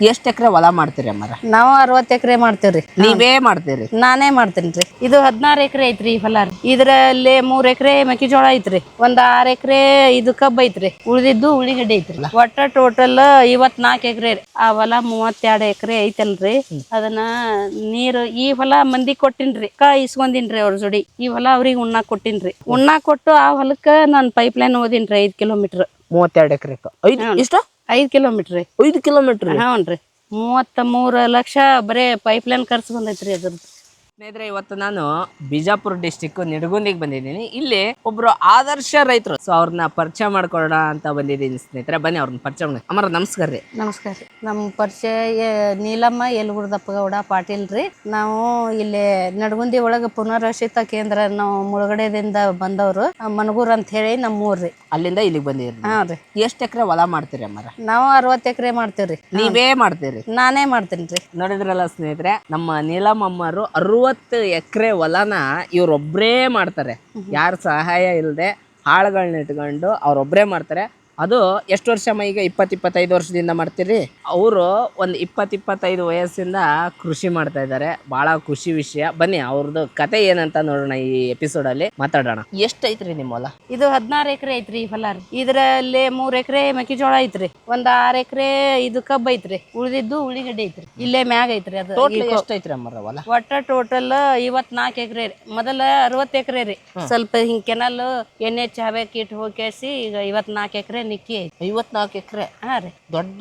ಎಷ್ಟ್ ಎಕರೆ ಹೊಲ ಮಾಡ್ತೀರಿ ಅಮ್ಮಾರ? ನಾವು ಅರವತ್ತು ಎಕರೆ ಮಾಡ್ತೇವ್ರಿ. ನೀವೇ ಮಾಡ್ತೀರಿ? ನಾನೇ ಮಾಡ್ತೇನ್ರಿ. ಇದು ಹದಿನಾರು ಎಕರೆ ಐತ್ರಿ ಈ ಹೊಲ. ರೀ. ಇದ್ರಲ್ಲಿ ಮೂರ್ ಎಕರೆ ಮೆಕ್ಕೆಜೋಳ ಐತ್ರಿ. ಒಂದ್ ಆರ್ ಎಕರೆ ಇದು ಕಬ್ಬ ಐತ್ರಿ. ಉಳಿದಿದ್ದು ಉಳ್ಳಿಗಡ್ಡೆ ಐತ್ರಿ. ಒಟ್ಟ ಟೋಟಲ್ ಇವತ್ನಾಲ್ಕು ಎಕರೆ ಆ ಹೊಲ ಮೂವತ್ತೆರಡು ಎಕರೆ ಐತಲ್ರಿ. ಅದನ್ನ ನೀರು ಈ ಹೊಲ ಮಂದಿ ಕೊಟ್ಟಿನ್ರಿ. ಕ ಇಸ್ಕೊಂಡಿನ್ರಿ ಅವ್ರ ಜೋಡಿ. ಈ ಹೊಲ ಅವ್ರಿಗೆ ಉಣ್ಣಾಕ್ ಕೊಟ್ಟಿನ್ರಿ. ಉಣ್ಣಾಕ್ ಕೊಟ್ಟು ಆ ಹೊಲಕ್ಕ ನಾನ್ ಪೈಪ್ ಲೈನ್ ಓದಿನ್ರಿ ಐದ್ ಕಿಲೋಮೀಟರ್. ಮೂವತ್ತೆರಡು ಎಕರೆ ಐದು ಎಷ್ಟು ಐದ್ ಕಿಲೋಮೀಟರ್ ರೀ. ಐದು ಕಿಲೋಮೀಟರ್ ರೀ? ಮೂವತ್ತ ಮೂರು ಲಕ್ಷ ಬರೇ ಪೈಪ್ ಲೈನ್ ಖರ್ಚು ಬಂದೈತ್ರಿ ಅದ್ರದ್ದು. ಸ್ನೇಹಿತರೆ ಇವತ್ತು ನಾನು ಬಿಜಾಪುರ ಡಿಸ್ಟಿಕ್ ನಿಡಗುಂದಿಗೆ ಬಂದಿದ್ದೀನಿ. ಇಲ್ಲಿ ಒಬ್ರು ಆದರ್ಶ ರೈತರು ಸೊ ಅವ್ರನ್ನ ಪರಿಚಯ ಮಾಡ್ಕೊಳ್ಳೋಣ ಅಂತ ಬಂದಿದ್ದೀನಿ ಸ್ನೇಹಿತರೆ. ಬನ್ನಿ ಅವ್ರನ್ನ ಪರಿಚಯ ಮಾಡಿ ಅಮರ ನಮಸ್ಕಾರ ರೀ. ನಮಸ್ಕಾರ ರೀ. ನಮ್ಮ ಪರಿಚಯ ಎ- ನೀಲಮ್ಮ ಯಲಗುರ್ದಪ್ಪ ಗೌಡ ಪಾಟೀಲ್ ರೀ. ನಾವು ಇಲ್ಲಿ ನಡಗುಂದಿ ಒಳಗೆ ಪುನರ್ವಸಿತ ಕೇಂದ್ರ ನಾವು ಮುಳುಗಡೆದಿಂದ ಬಂದವರು ಮನಗೂರ್ ಅಂತ ಹೇಳಿ ನಮ್ಮ ಊರ್ ರೀ. ಅಲ್ಲಿಂದ ಇಲ್ಲಿಗೆ ಬಂದಿದ್ದೀರಿ ಹಾ ರೀ. ಎಷ್ಟು ಎಕರೆ ಹೊಲ ಮಾಡ್ತೀರಿ ಅಮ್ಮಾರ ನಾವು ಅರವತ್ತು ಎಕರೆ ಮಾಡ್ತೇವ್ರಿ. ನೀವೇ ಮಾಡ್ತೀರಿ? ನಾನೇ ಮಾಡ್ತೀನಿ ರೀ. ನೋಡಿದ್ರಲ್ಲ ಸ್ನೇಹಿತರೆ ನಮ್ಮ ನೀಲಮಮ್ಮರು ಅರವತ್ತು ಎಕರೆ ಹೊಲನ ಇವರೊಬ್ಬರೇ ಮಾಡ್ತಾರೆ. ಯಾರ ಸಹಾಯ ಇಲ್ಲದೆ ಆಳುಗಳನ್ನ ಇಟ್ಕೊಂಡು ಅವ್ರೊಬ್ರೇ ಮಾಡ್ತಾರೆ. ಅದು ಎಷ್ಟು ವರ್ಷ ಅಮ್ಮ ಈಗ ಇಪ್ಪತ್ತು ಇಪ್ಪತ್ತೈದು ವರ್ಷದಿಂದ ಮಾಡ್ತೀರಿ? ಅವರು ಒಂದು ಇಪ್ಪತ್ತು ಇಪ್ಪತ್ತೈದು ವಯಸ್ಸಿಂದ ಕೃಷಿ ಮಾಡ್ತಾ ಇದ್ದಾರೆ. ಭಾಳ ಖುಷಿ ವಿಷಯ. ಬನ್ನಿ ಅವ್ರದ್ದು ಕತೆ ಏನಂತ ನೋಡೋಣ ಈ ಎಪಿಸೋಡಲ್ಲಿ ಮಾತಾಡೋಣ. ಎಷ್ಟು ಐತ್ರಿ ನಿಮ್ಮ ಹೊಲ? ಇದು ಹದಿನಾರು ಎಕರೆ ಐತ್ರಿ ಈ ಹೊಲ ರೀ. ಇದರಲ್ಲಿ ಮೂರ್ ಎಕರೆ ಮೆಕ್ಕೆಜೋಳ ಐತ್ರಿ. ಒಂದ್ ಆರ್ ಎಕರೆ ಇದು ಕಬ್ಬ್ ಐತ್ರಿ. ಉಳಿದಿದ್ದು ಉಳಿಗಡ್ಡೆ ಐತ್ರಿ. ಇಲ್ಲೇ ಮ್ಯಾಗ ಐತ್ರಿ ಅದು. ಎಷ್ಟು ಐತ್ರಿ ಅಮ್ಮರ ಹೊಲ? ಒಟ್ಟ ಟೋಟಲ್ ಇವತ್ನಾಲ್ಕು ಎಕರೆ ರೀ. ಮೊದಲ ಅರವತ್ತು ಎಕರೆ ರೀ. ಸ್ವಲ್ಪ ಹಿಂಗ್ ಕೆನಲ್ ಎಣ್ಣೆ ಚಾವೆ ಕಿಟ್ ಹೋಗಿ ಈಗ ಇವತ್ನಾಲ್ಕು ಎಕರೆ ನಿಕ್ಕಿ ಐವತ್ನಾಲ್ಕು ಎಕರೆ. ಹಾ ರೀ. ದೊಡ್ಡ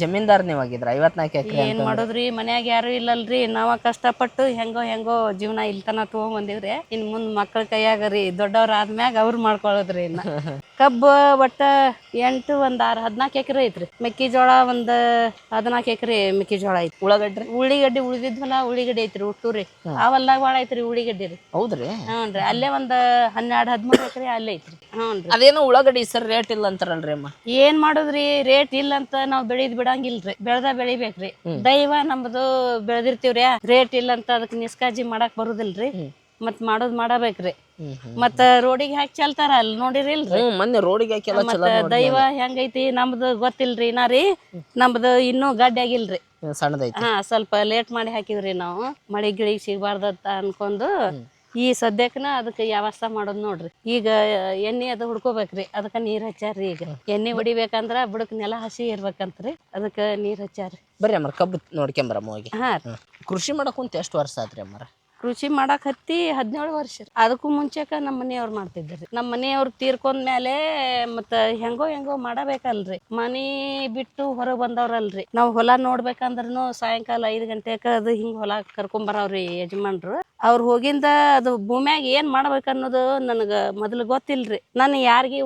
ಜಮೀನ್ದಾರ್ ನೀವು ಆಗಿದ್ರ ಐವತ್ನಾಲ್ಕು ಎಕರೆ ಏನ್ ಮಾಡೋದ್ರಿ? ಮನ್ಯಾಗ ಯಾರು ಇಲ್ಲಲ್ರಿ. ನಾವ ಕಷ್ಟಪಟ್ಟು ಹೆಂಗೋ ಹೆಂಗೋ ಜೀವನ ಇಲ್ತನ ತಗೊಂಡ್ ಬಂದಿವ್ರಿ ಇನ್ ಮುಂದ್ ಮಕ್ಕಳ ಕೈಯಾಗ ರೀ ದೊಡ್ಡವ್ರ ಆದ್ಮ್ಯಾಗ ಅವ್ರು ಮಾಡ್ಕೊಳ್ಳೋದ್ರಿ ಇನ್ನ. ಕಬ್ಬು ಒಟ್ಟ ಎಂಟು ಒಂದ್ ಆರ್ ಹದ್ನಾಲ್ಕು ಎಕರೆ ಐತ್ರಿ. ಮೆಕ್ಕಿಜೋಳ ಒಂದ್ ಹದ್ನಾಕ್ ಎಕರೆ ಮೆಕ್ಕಿಜೋಳ ಐತಿ ಉಳ್ಳಾಗಡ್ರಿ ಉಳ್ಳಿಗಡ್ಡಿ ಉಳಿದಿದ್ವಲ್ಲ ಉಳ್ಳಿಗಡ್ಡಿ ಐತ್ರಿ ಹುಟ್ಟೂರಿ ಆ ಹೊಲ್ದಾಗ ಭಾಳ ಐತ್ರಿ ಉಳ್ಳಿಗಡ್ಡಿ ರೀ. ಹೌದ್ರಿ? ಹ್ಞೂನ್ರಿ. ಅಲ್ಲೇ ಒಂದ್ ಹನ್ನೆರಡು ಹದಿಮೂರು ಎಕರೆ ಅಲ್ಲೇ ಐತ್ರಿ. ಹ್ಞೂನ್ರಿ. ಅದೇನೋ ಉಳ್ಳಾಗಡ್ಡಿ ಸರ್ ರೇಟ್ ಇಲ್ಲ ಅಂತಾರಲ್ರಿ ಅಮ್ಮ? ಏನ್ ಮಾಡುದ್ರಿ? ರೇಟ್ ಇಲ್ಲ ಅಂತ ನಾವ್ ಬೆಳಿದ್ ಬಿಡಂಗಿಲ್ರಿ. ಬೆಳ್ದ ಬೆಳಿಬೇಕ್ರಿ. ದೈವ ನಮ್ದು ಬೆಳ್ದಿರ್ತೀವ್ರಿ. ರೇಟ್ ಇಲ್ಲ ಅಂತ ಅದಕ್ಕೆ ನಿಷ್ಕಾಜಿ ಮಾಡಕ್ ಬರುದಿಲ್ರಿ. ಮತ್ ಮಾಡೋದ್ ಮಾಡಬೇಕ್ರಿ. ಮತ್ತ ರೋಡಿಗೆ ಹಾಕಿ ಚಲ್ತಾರ ಅಲ್ಲಿ ನೋಡಿರಿಲ್ರಿ? ಹ್ಮ್ ಮೊನ್ನೆ ರೋಡಿಗೆ ಚಲೋ ಮತ್ತ ದೈವ ಹೆಂಗೈತಿ ನಮ್ದು ಗೊತ್ತಿಲ್ರಿ ನಾರಿ ರೀ. ನಮ್ದು ಇನ್ನೂ ಗಡ್ಡೆ ಆಗಿಲ್ರಿ. ಸಣ್ಣದೈತಿ. ಹಾ ಸ್ವಲ್ಪ ಲೇಟ್ ಮಾಡಿ ಹಾಕಿವ್ರಿ ನಾವು. ಮಳೆ ಗಿಳಿಗೆ ಸಿಗ್ಬಾರ್ದತ್ತ ಅನ್ಕೊಂಡು ಈ ಸದ್ಯಕ್ಕನ ಅದಕ್ಕೆ ವ್ಯವಸ್ಥೆ ಮಾಡೋದು ನೋಡ್ರಿ. ಈಗ ಎಣ್ಣೆ ಅದು ಹುಡ್ಕೋಬೇಕ್ರಿ ಅದಕ್ಕೆ ನೀರ್ ಹಚ್ಚಾರ್ರಿ ಈಗ. ಎಣ್ಣೆ ಹೊಡಿಬೇಕಂದ್ರ ಬುಡಕ್ ನೆಲ ಹಸಿ ಇರ್ಬೇಕಂತ್ರಿ ಅದಕ್ಕೆ ನೀರ್ ಹಚ್ಚಾರ್ರಿ. ಬರ್ರಿ ಅಮ್ಮರ ಕಬ್ಬು ನೋಡ್ಕೊಂಬರಮ್ಮ ಹೋಗಿ ಹಾ ರೀ. ಕೃಷಿ ಮಾಡಕ್ ಕುಂತ ಎಷ್ಟು ವರ್ಷ ಆತ್ರಿ ಅಮ್ಮರ? ಕೃಷಿ ಮಾಡಕ್ ಹತ್ತಿ ಹದಿನೇಳು ವರ್ಷ ರೀ. ಅದಕ್ಕೂ ಮುಂಚೆಕ ನಮ್ಮ ಮನೆಯವ್ರು ಮಾಡ್ತಿದ್ರಿ ನಮ್ಮ ಮನೆಯವ್ರು ತೀರ್ಕೊಂಡ್ ಮೇಲೆ ಮತ್ತ ಹೆಂಗೋ ಹೆಂಗೋ ಮಾಡಬೇಕಲ್ರಿ. ಮನಿ ಬಿಟ್ಟು ಹೊರಗ್ ಬಂದವ್ರಲ್ರಿ. ನಾವ್ ಹೊಲ ನೋಡ್ಬೇಕಂದ್ರೂ ಸಾಯಂಕಾಲ ಐದ್ ಗಂಟೆಕ ಅದು ಹಿಂಗ್ ಹೊಲ ಕರ್ಕೊಂಬರವ್ರಿ ಯಜಮಾನ್ರು. ಅವ್ರು ಹೋಗಿಂದ ಅದು ಭೂಮ್ಯಾಗ ಏನ್ ಮಾಡ್ಬೇಕು ಅನ್ನೋದು ನನಗ ಮೊದಲು ಗೊತ್ತಿಲ್ರಿ. ನಾನು ಯಾರಿಗಿ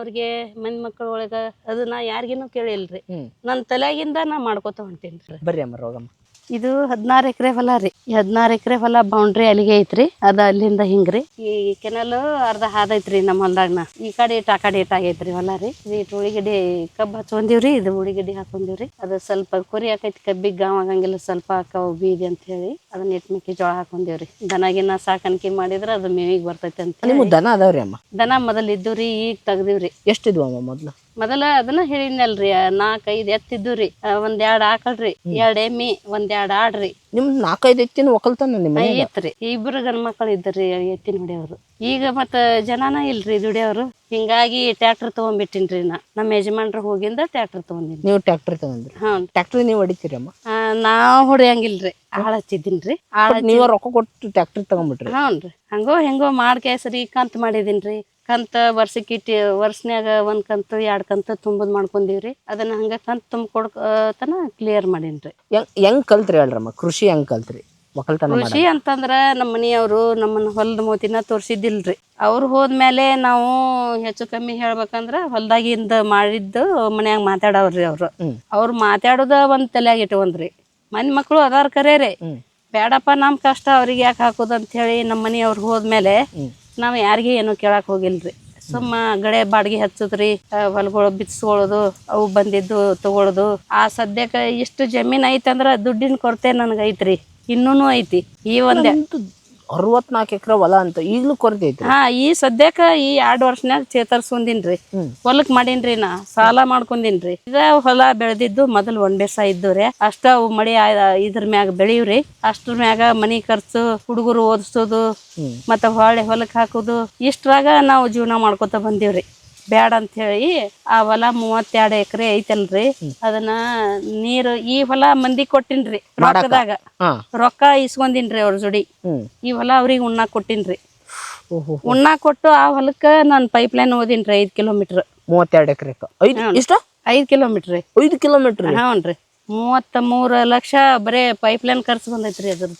ಅವ್ರಿಗೆ ಮನ್ ಮಕ್ಕಳ ಒಳಗ ಅದು ನಾ ಯಾರಿಗಿನೂ ಕೇಳಿಲ್ರಿ. ನನ್ ನನ್ನ ತಲೆಗಿಂದ ನಾ ಮಾಡ್ಕೊತ ಹೊಂಟೇನ್ರಿ. ಬರ್ರಿ ಅಮ್ಮ ಹೋಗಮ್ಮ ಇದು ಹದಿನಾರು ಎಕರೆ ಹೊಲ ರೀ. ಹದಿನಾರು ಎಕರೆ ಹೊಲ ಬೌಂಡ್ರಿ ಅಲ್ಲಿಗೆ ಐತ್ರಿ. ಅದ ಅಲ್ಲಿಂದ ಹಿಂಗ್ರಿ. ಈ ಕೆನಲ್ ಅರ್ಧ ಹಾದೈತ್ರಿ ನಮ್ಮ ಹೊಲ್ದಾಗ್ನ. ಈ ಕಡೆ ಇಟ್ಟು ಆ ಕಡೆ ಇಟ್ಟು ಆಗೈತ್ರಿ ಹೊಲ ರೀ. ಇಟ್ ಉಳಿಗಡ್ಡಿ ಕಬ್ಬು ಹಚ್ಕೊಂಡಿವ್ರಿ ಇದು ಉಳಿಗಡ್ಡಿ ಹಾಕೊಂಡಿವ್ರಿ ಅದು ಸ್ವಲ್ಪ ಕುರಿ ಹಾಕೈತಿ ಕಬ್ಬಿಗೆ ಗಾವ್ ಆಗಂಗಿಲ್ಲ ಸ್ವಲ್ಪ ಹಾಕವು ಬೀದಿ ಅಂತ ಹೇಳಿ ಅದನ್ನ ಇಟ್ ಮೆಕ್ಕೆಜೋಳ ಹಾಕೊಂಡಿವ್ರಿ ದನಗಿನ ಸಾಕಾಣಿಕೆ ಮಾಡಿದ್ರ ಅದು ಮೇವಿಗೆ ಬರ್ತೈತೆ ಅಂತ ದನ ಅದಾವ್ರಿ ಅಮ್ಮ? ದನ ಮೊದಲ್ ಇದ್ದವ್ರಿ ಈಗ ತೆಗ್ದಿವ್ರಿ. ಎಷ್ಟಿದ್ವು ಅಮ್ಮ ಮೊದ್ಲು? ಮೊದಲ ಅದನ್ನ ಹೇಳಿದ್ನಲ್ರಿ ನಾಕ್ ಐದ್ ಎತ್ತಿದ್ದು ರೀ ಒಂದ್ ಎರಡ್ ಆಕಳ್ರಿ ಎರಡ್ ಎಮ್ಮಿ ಒಂದ್ ಎರಡ್ ಆಡ್ರಿ. ನಿಮ್ ನಾಲ್ಕೈದು ಎತ್ತಿನ ಒಕ್ಕಲ್ತನ ನಿಮ್ಮ? ಐತ್ರಿ. ಇಬ್ರು ಗಂಡ್ ಮಕ್ಳು ಇದ್ರಿ ಎತ್ತಿನ ಹೊಡೆಯವ್ರು ಈಗ ಮತ್ತ ಜನನ ಇಲ್ರಿ ದುಡಿಯವ್ರು. ಹಿಂಗಾಗಿ ಟ್ರ್ಯಾಕ್ಟರ್ ತಗೊಂಡ್ಬಿಟ್ಟಿನ್ರಿ ನಾ. ನಮ್ಮ ಯಜಮಾನ್ರ ಹೋಗಿಂದ ಟ್ರ್ಯಾಕ್ಟರ್ ತಗೊಂಡಿನಿ. ನೀವು ಟ್ರ್ಯಾಕ್ಟರ್ ತಗೊಂಡ್ರಿ? ಹಾ. ಟ್ರ್ಯಾಕ್ಟರ್ ನೀವು ಹೊಡಿತೀರಿ ಅಮ್ಮ ನಾವ್ ಹೊಡಿಯಂಗಿಲ್ರಿ. ಆಳ್ ಹಚ್ಚಿದ್ದೀನ್ರಿ. ಆಳ್ ನೀವ ರೊಕ್ಕ ಕೊಟ್ಟು ಟ್ರ್ಯಾಕ್ಟರ್ ತಗೊಂಡ್ಬಿಟ್ರಿ ಹ್ಞೂನ್ರಿ. ಹಂಗೋ ಹೆಂಗೋ ಮಾಡ್ಕೇಸರಿ ಕಂತ್ ಮಾಡಿದೀನ್ರಿ. ಕಂತ ವರ್ಷಕ್ಕೆ ಇಟ್ಟಿ ವರ್ಷನ್ಯಾಗ ಒಂದ್ ಕಂತು ಎರಡ್ ಕಂತು ತುಂಬದ್ ಮಾಡ್ಕೊಂಡಿವ್ರಿ. ಅದನ್ನ ಹಂಗ ಕಂತು ತುಂಬ ಕೊಡ್ಕೋತನ ಕ್ಲಿಯರ್ ಮಾಡೀನ್ರಿ. ಹೆಂಗ್ ಹೆಂಗ್ ಕಲ್ತ್ರಿ ಹೇಳ್ರಮ್ಮ? ಕೃಷಿ ಹೆಂಗ್ ಕಲ್ತ್ರಿ? ಒಕ್ಕಲ್ತನ ಕೃಷಿ ಅಂತಂದ್ರ ನಮ್ಮ ಮನೆಯವರು ನಮ್ಮನ್ನ ಹೊಲದ ಮೋತಿನ ತೋರ್ಸಿದ್ದಿಲ್ರಿ. ಅವ್ರು ಹೋದ್ಮೇಲೆ ನಾವು ಹೆಚ್ಚು ಕಮ್ಮಿ ಹೇಳ್ಬೇಕಂದ್ರ ಹೊಲ್ದಾಗಿಂದ ಮಾಡಿದ್ದು ಮನ್ಯಾಗ ಮಾತಾಡವ್ರಿ ಅವ್ರು. ಹ್ಮ್. ಅವ್ರು ಮಾತಾಡೋದ ಒಂದ್ ತಲ್ಯಾಗ ಇಟ್ಕೊಂಡ್ರಿ. ಮನ್ ಮಕ್ಳು ಅದಾರ ಕರೇರಿ. ಹ್ಮ್. ಬೇಡಪ್ಪ ನಮ್ ಕಷ್ಟ ಅವ್ರಿಗೆ ಯಾಕೆ ಹಾಕೋದು ಅಂತ ಹೇಳಿ ನಮ್ಮ ಮನೆಯವ್ರು ಹೋದ್ಮೇಲೆ ನಾವ್ ಯಾರಿಗೆ ಏನು ಕೇಳಕ್ ಹೋಗಿಲ್ರಿ. ಸುಮ್ಮ ಗಡೆ ಬಾಡಿಗೆ ಹಚ್ಚದ್ರಿ ಹೊಲಗಳು ಬಿತ್ಸ್ಕೊಳ್ಳೋದು, ಅವು ಬಂದಿದ್ದು ತಗೊಳ್ಳೋದು ಆ ಸದ್ಯಕ್ಕೆ ಇಷ್ಟು ಜಮೀನ್ ಐತಂದ್ರ ದುಡ್ಡಿನ ಕೊರತೆ ನನಗೆ ಐತ್ರಿ ಇನ್ನೂನು ಐತಿ. ಈ ಒಂದೇ ಅರವತ್ನಾಲ್ಕು ಎಕರೆ ಹೊಲ ಅಂತ ಈಗಲೂ ಕೊರತೆ ಐತಿ ಹಾ ಈ ಸದ್ಯಕ್ಕ ಈ ಎರಡು ವರ್ಷನ್ಯಾಗ ಚೇತರಿಸ್ಕೊಂಡಿನ್ರಿ. ಹೊಲಕ್ ಮಾಡೀನ್ರಿ ನಾ ಸಾಲ ಮಾಡ್ಕೊಂಡಿನ್ರಿ ಇದ ಹೊಲ ಬೆಳೆದಿದ್ದು ಮೊದಲ್ ಒಂದ್ ಬೇಸ ಇದ್ದು ರೀ ಅಷ್ಟ ಅವು ಮಳಿ ಆ- ಇದ್ರ ಮ್ಯಾಗ ಬೆಳಿವ್ರಿ. ಅಷ್ಟ್ರ ಮ್ಯಾಗ ಮನಿ ಖರ್ಚು ಹುಡುಗರು ಓದಿಸೋದು. ಮತ್ತ ಹೊಳೆ ಹೊಲಕ್ ಹಾಕೋದು ಇಷ್ಟ್ರಾಗ ನಾವು ಜೀವನ ಮಾಡ್ಕೊತ ಬಂದೀವ್ರಿ. ಬ್ಯಾಡ ಅಂತ ಹೇಳಿ ಆ ಹೊಲ ಮೂವತ್ತೆರಡು ಎಕರೆ ಐತಲ್ರಿ ಅದನ್ನ ನೀರು ಈ ಹೊಲ ಮಂದಿ ಕೊಟ್ಟಿನ್ರಿ ರೊಕ್ಕದಾಗ. ರೊಕ್ಕ ಇಸ್ಕೊಂದಿನ್ರಿ ಅವ್ರ ಜೋಡಿ. ಈ ಹೊಲ ಅವ್ರಿಗೆ ಉಣ್ಣ ಕೊಟ್ಟಿನ್ರಿ. ಉಣ್ಣ ಕೊಟ್ಟು ಆ ಹೊಲಕ್ಕ ನಾನ್ ಪೈಪ್ ಲೈನ್ ಓದಿನ್ರಿ ಐದ್ ಕಿಲೋಮೀಟರ್ ಮೂವತ್ತೆರಡು ಎಕರೆ ಐದು ಇಷ್ಟ? ಐದ್ ಕಿಲೋಮೀಟರ್ ಐದ್ ಕಿಲೋಮೀಟರ್ ಹ್ಞೂನ್ರಿ. ಮೂವತ್ತ ಮೂರು ಲಕ್ಷ ಬರೇ ಪೈಪ್ ಲೈನ್ ಖರ್ಚು ಬಂದೈತ್ರಿ ಅದ್ರದ್ದು.